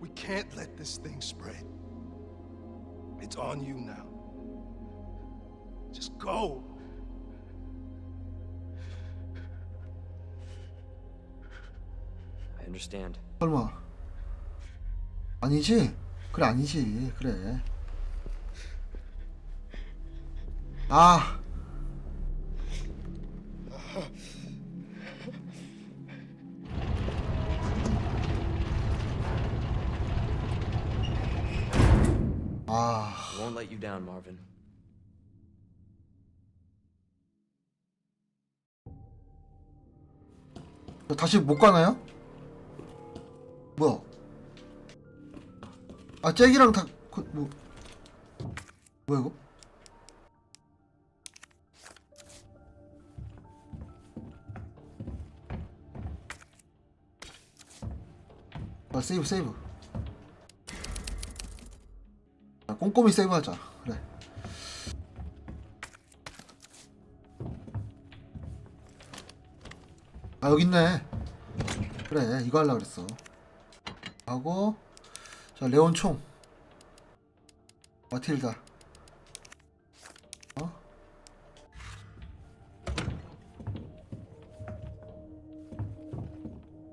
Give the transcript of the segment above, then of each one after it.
We can't let this thing spread. It's on you now. Just go. I understand. 설마 아니지? 그래 아니지 그래 아 won't let you down, Marvin. 다시 못 가나요? 뭐야? 아, 잭이랑 다, 그, 뭐, 뭐야, 이거? 아, 세이브, 세이브. 아, 꼼꼼히 세이브 하자. 그래. 아, 여기 있네. 그래, 이거 하려고 그랬어. 하고, 자, 레온 총. 마틸다. 어?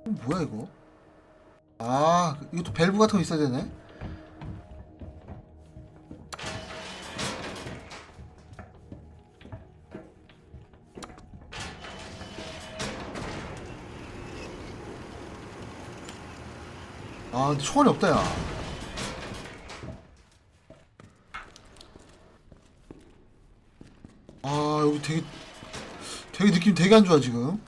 어, 뭐야, 이거? 아, 이것도 밸브 같은 거 있어야 되네? 아, 근데 총알이 없다, 야. 아, 여기 되게, 되게 느낌 되게 안 좋아, 지금.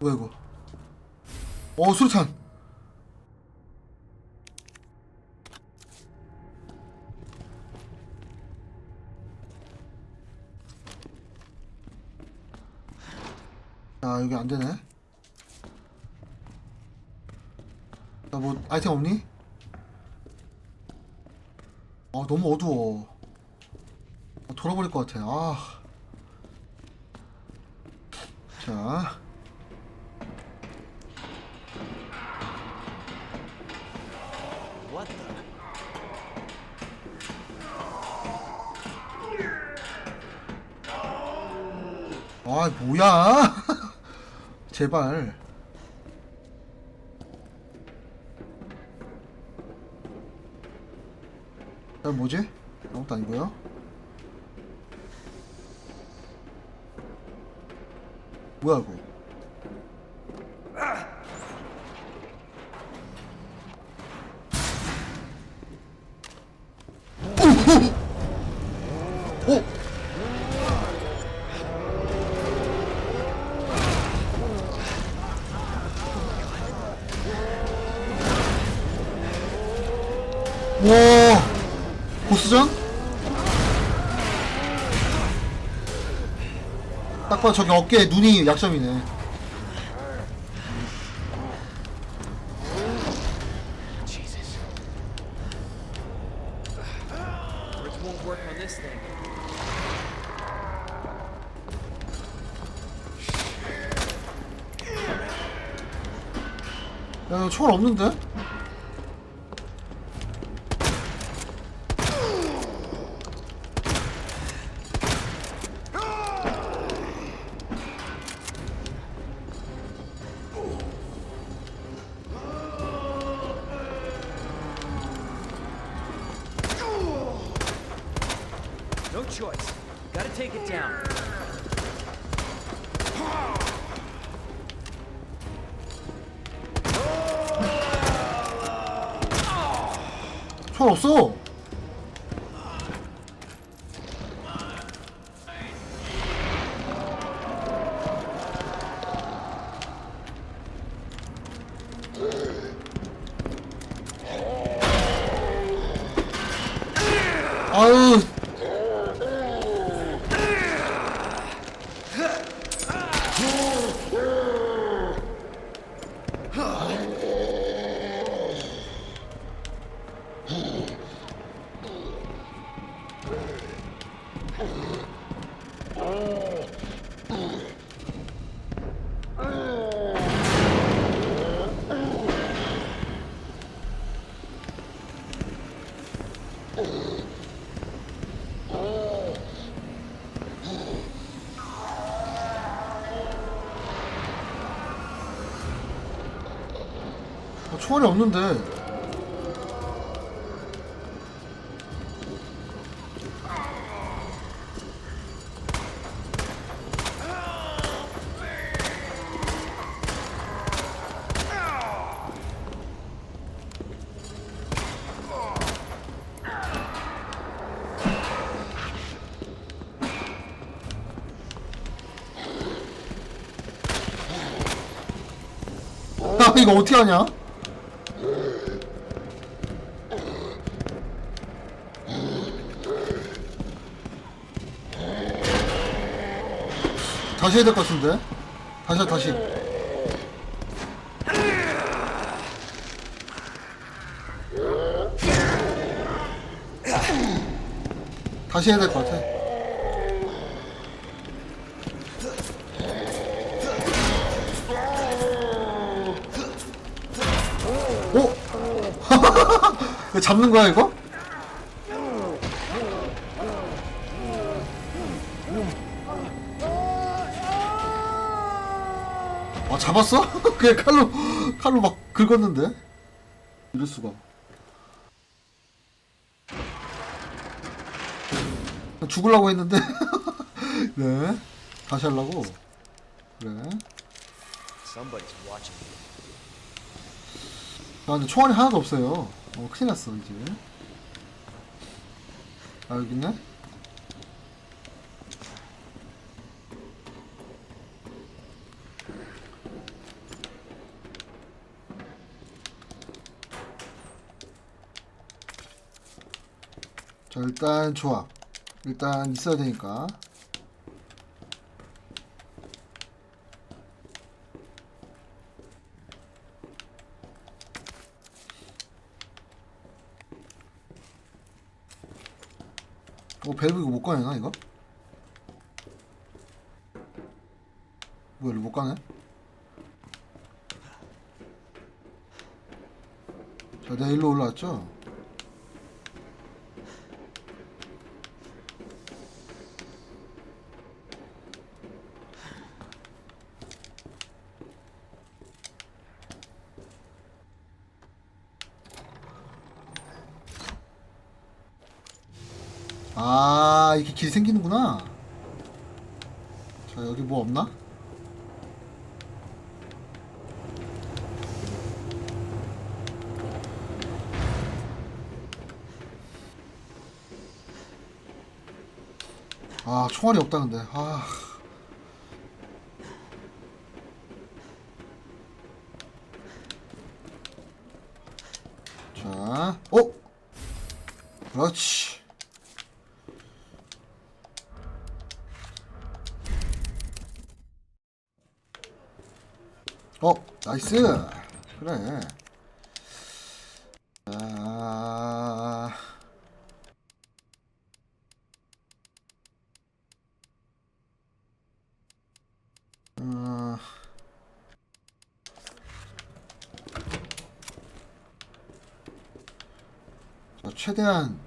뭐야, 이거? 어, 수류탄! 안 되네. 나 뭐 아이템 없니? 아 너무 어두워. 아, 돌아버릴 것 같아. 아. 자. 아 뭐야? 제발. 난 뭐지? 아무것도 아니고요. 뭐야 이거? 오! 보스전? 딱봐 저기 어깨에 눈이 약점이네. 야 총알 없는데? 총알 없어 아유 아, 총알이 없는데. 야, 이거 어떻게 하냐? 다시 해야 될 것 같은데? 다시, 다시. 다시 해야 될 것 같아. 잡는 거야, 이거? 잡았어? 그냥 칼로 칼로 막 긁었는데? 이럴 수가. 죽으려고 했는데? 네. 다시 하려고. 그래. Me. 아 근데 총알이 하나도 없어요. 어 큰일 났어 이제. 아 여기 있네 자 일단 조합 일단 있어야 되니까 어 밸브 이거 못 꺼내나 이거? 뭐야 이거 못 꺼내? 자 내가 일로 올라왔죠? 길이 생기는구나 자 여기 뭐 없나? 아 총알이 없다 근데 아 자, 어? 그렇지. 어, 나이스. 그래. 아, 음, 자, 최대한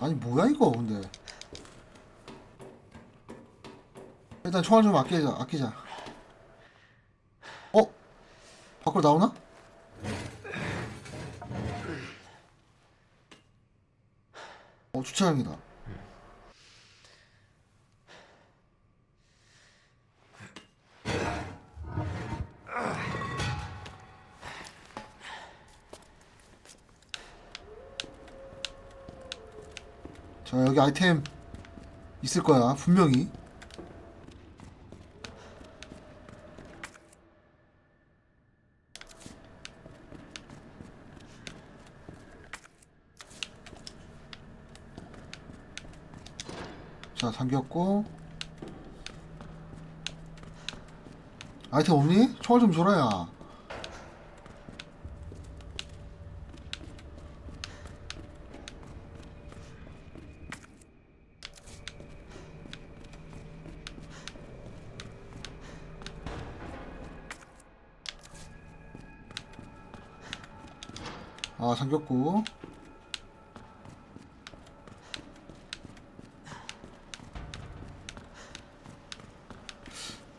아니 뭐야 이거 근데 일단 총알 좀 아끼자 아끼자 어? 밖으로 나오나? 어 주차장이다 자 여기 아이템 있을 거야 분명히 자 잠겼고. 아이템 없니? 총알 좀 줘라 야. 아 잠겼고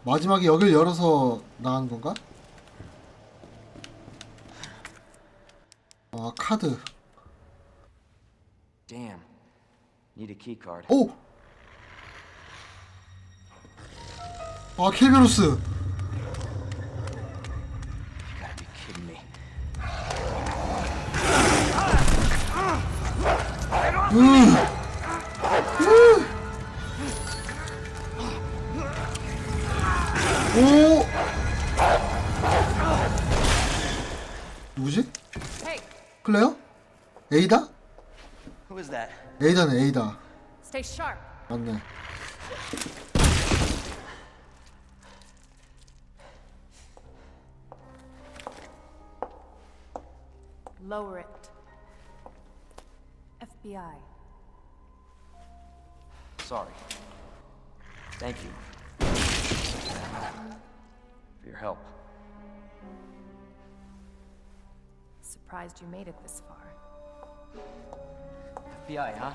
마지막에 여길 열어서 나가는 건가? 아 카드 Damn. Need a key card. 오! 아 켈베로스 You 오! 누구지? Hey, 클레어? 에이다? Who is that? 에이다네 에이다. 맞네 Lower it. FBI. Sorry. Thank you. For your help. Surprised you made it this far. FBI, huh?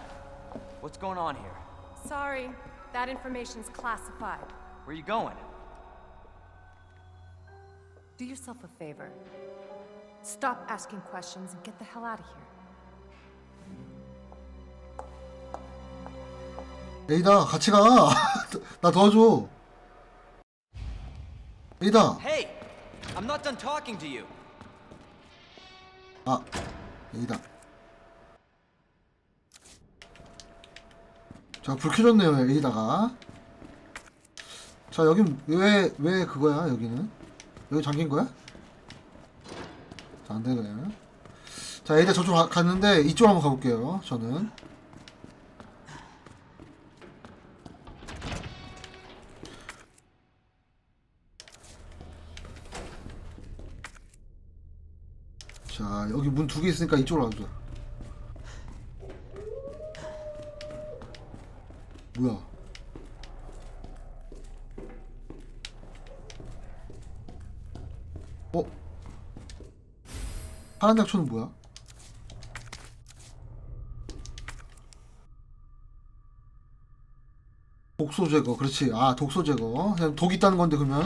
What's going on here? Sorry, that information's classified. Where you going? Do yourself a favor. Stop asking questions and get the hell out of here. 에이다 같이 가나 도와줘 에이다 Hey! I'm not done talking to you. 아 에이다 자 불 켜졌네요 에이다가 자 여긴 왜 왜 그거야 여기는 여기 잠긴 거야? 자 안 되네 자 에이다 저쪽 가- 갔는데 이쪽 한번 가볼게요 저는 두 개 있으니까 이쪽으로 가자. 뭐야? 어? 파란 작초는 뭐야? 독소 제거 그렇지. 아 독소 제거. 그냥 독 있다는 건데 그러면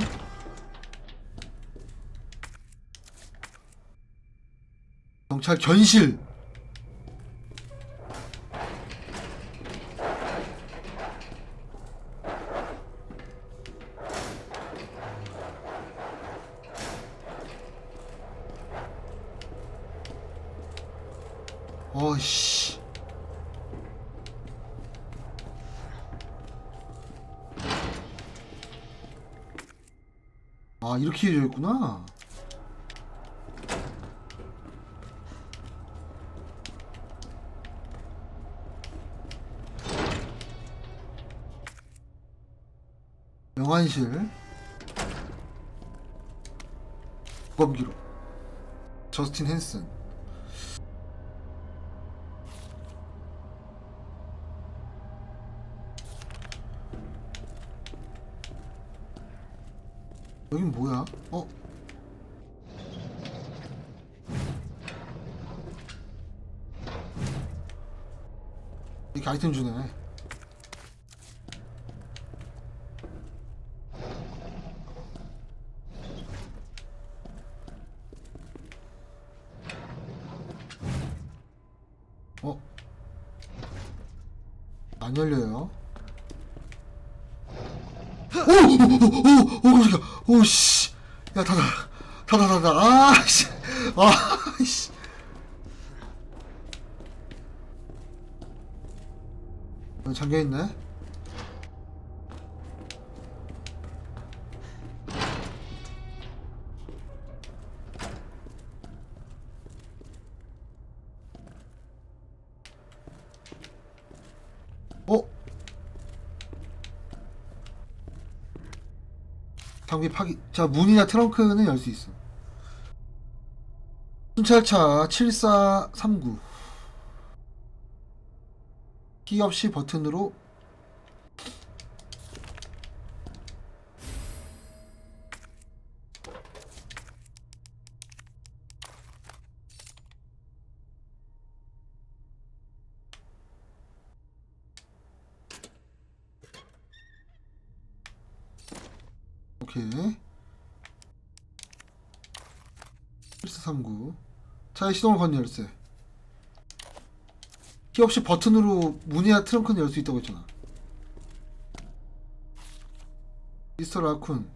경찰 견실. 어이씨. 아 이렇게 있구나 영안실 부검기록 저스틴 헨슨 여긴 뭐야? 어? 이렇게 아이템 주네 어? 안 열려요 오! 오! 오! 오! 깜짝이야 오! 씨! 야 닫아 닫아 닫아 아 씨 아씨 여기 잠겨있네 파기. 자, 문이나 트렁크는 열 수 있어. 순찰차 7439. 키 없이 버튼으로 오케이. 1439. 차의 시동을 건 열쇠. 키 없이 버튼으로 문이나 트렁크는 열 수 있다고 했잖아. 미스터 라쿤.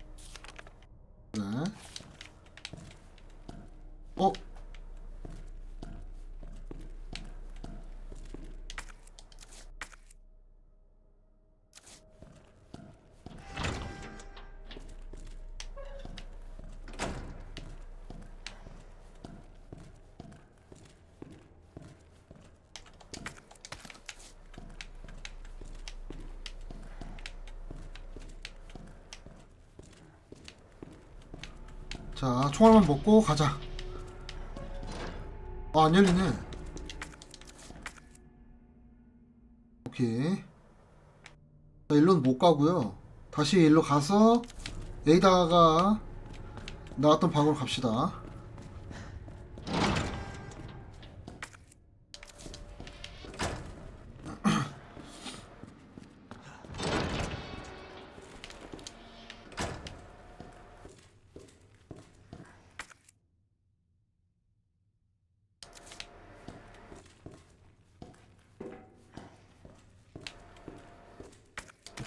네. 어? 자, 총알만 먹고 가자. 아, 안 열리네. 오케이. 자, 일로는 못 가고요. 다시 일로 가서 에이다가 나왔던 방으로 갑시다.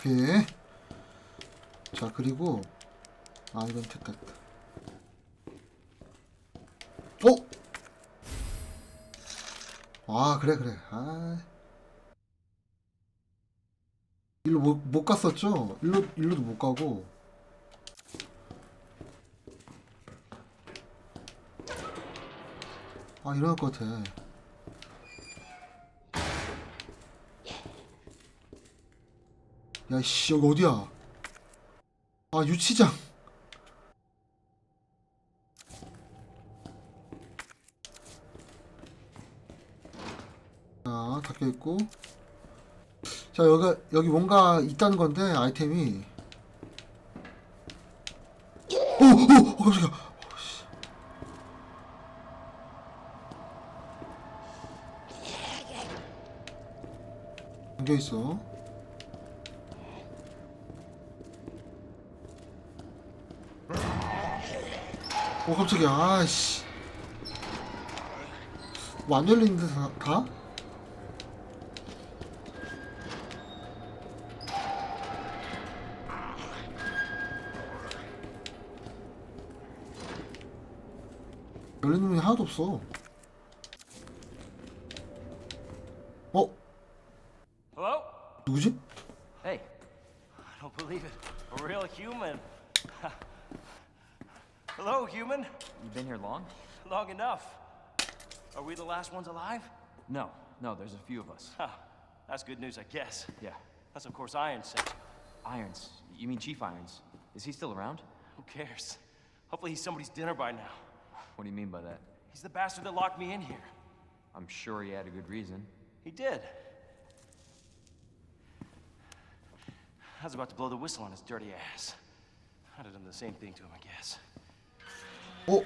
오케이. 자, 그리고 아, 이건 됐다. 어? 아, 그래 그래. 아. 일로 못, 못 갔었죠? 일로 일로도 못 가고. 아, 일어날 것 같아. 야, 씨, 여기 어디야? 아, 유치장. 자, 닫혀 있고. 자, 여기 여기 뭔가 있다는 건데 아이템이. 오, 오, 어, 깜짝이야. 어, 씨. 잠겨 있어. 오 깜짝이야 아씨 뭐 안 열리는데 다? 다? 열리는 문이 하나도 없어 어? Last ones alive? No, no, there's a few of us. Huh. That's good news, I guess. Yeah. That's, of course, Iron said. Irons. You mean Chief Irons? Is he still around? Who cares? Hopefully, he's somebody's dinner by now. What do you mean by that? He's the bastard that locked me in here. I'm sure he had a good reason. He did. I was about to blow the whistle on his dirty ass. I'd have done the same thing to him, I guess. 어?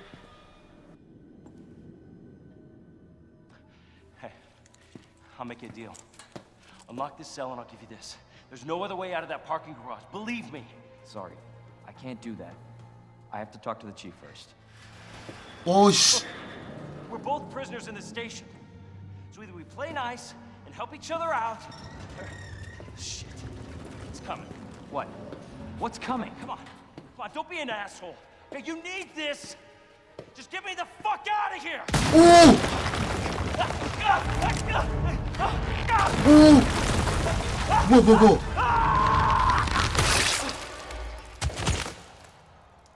I'll make you a deal. Unlock this cell and I'll give you this. There's no other way out of that parking garage, believe me. Sorry, I can't do that. I have to talk to the chief first. Oh, sh- We're both prisoners in the station. So either we play nice and help each other out. Shit, it's coming. What? What's coming? Come on, come on, don't be an asshole. Okay, you need this. Just get me the fuck out of here! Ooh! 오! 뭐, 뭐, 뭐.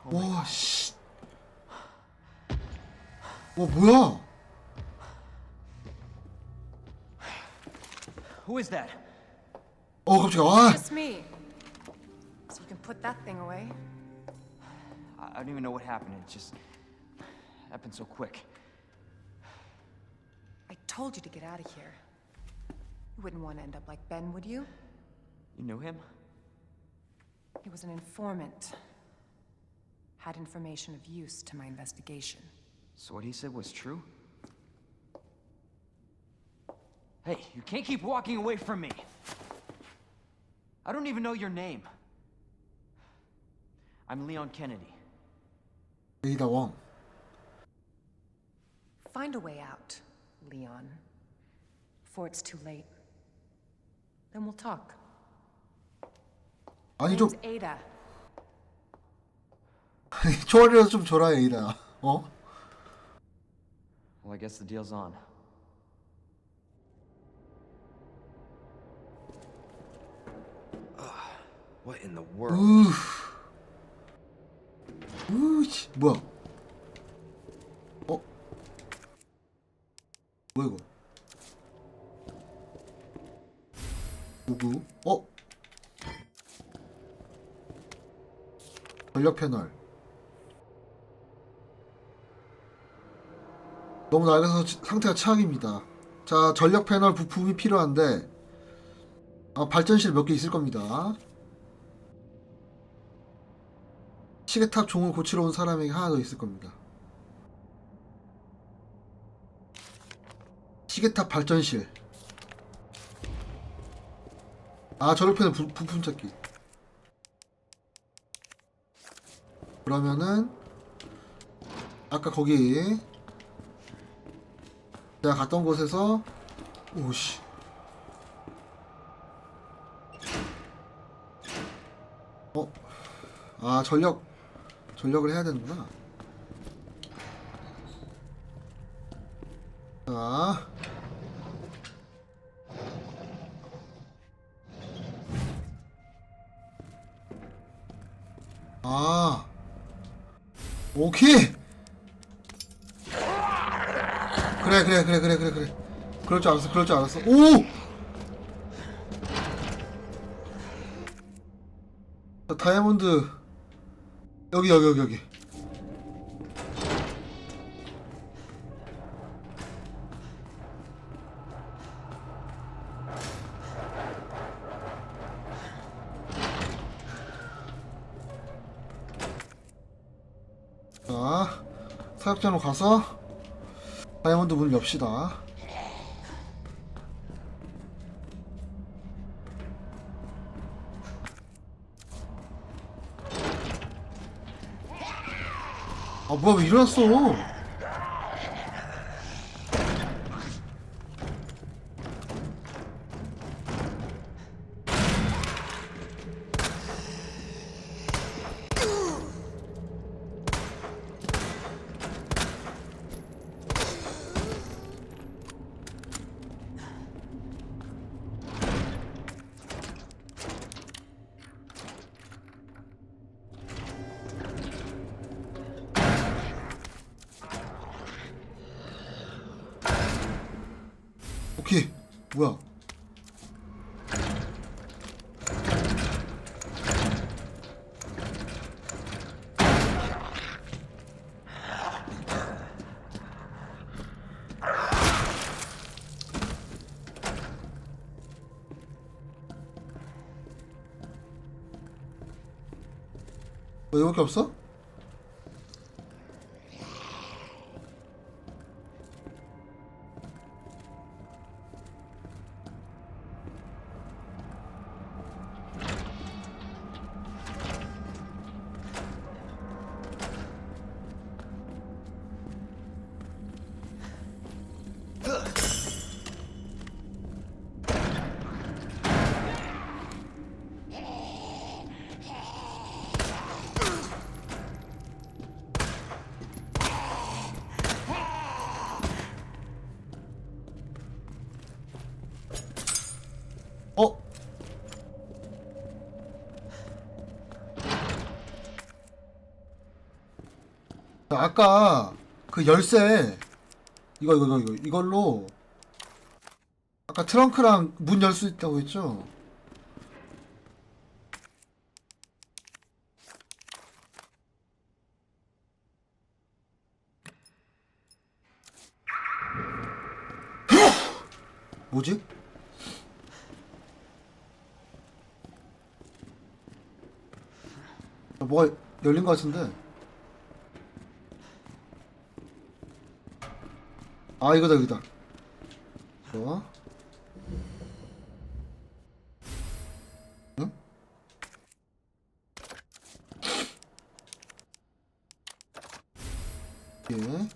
와, 씨. 와, 뭐야? Who is that? 어, 깜짝이야. 아, Just me. So you can put that thing away. I don't even know what happened. It just happened so quick. I told you to get out of here. You wouldn't want to end up like Ben, would you? You knew him? He was an informant. Had information of use to my investigation. So what he said was true? Hey, you can't keep walking away from me! I don't even know your name. I'm Leon Kennedy. Either one. Find a way out, Leon. Before it's too late. Then we'll talk. 아니 좀 Name's Ada. 초월이라도 좀 줘라 에이다. 어? Well, I guess the deal's on. What in the world? 우. 우, 씨. 뭐야? 어? 뭐야 이거? 누구? 어? 전력 패널. 너무 낡아서 지- 상태가 최악입니다. 자, 전력 패널 부품이 필요한데 아, 발전실 몇 개 있을 겁니다. 시계탑 종을 고치러 온 사람에게 하나 더 있을 겁니다. 시계탑 발전실. 아, 부, 부품 찾기. 그러면은 아까 거기 내가 갔던 곳에서 오씨 어? 아 전력 전력을 해야 되는구나 자 오케이. 그래, 그래, 그래, 그래, 그래, 그래. 그럴 줄 알았어, 그럴 줄 알았어. 오! 자, 다이아몬드. 여기, 여기, 여기, 여기. 사육장으로 가서 다이아몬드 문을 엽시다. 아 뭐야 왜 일어났어? 뭐야? 뭐 이거밖에 없어? 어? 아까 그 열쇠 이거 이거 이거 이걸로 아까 트렁크랑 문 열 수 있다고 했죠? 뭐지? 뭐가 열린 것 같은데? 아 이거다 이거다. 좋아. 응? 예.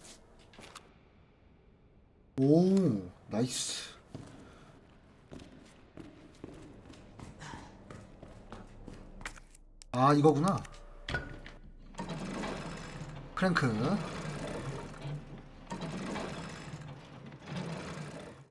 오 나이스. 아 이거구나. 크랭크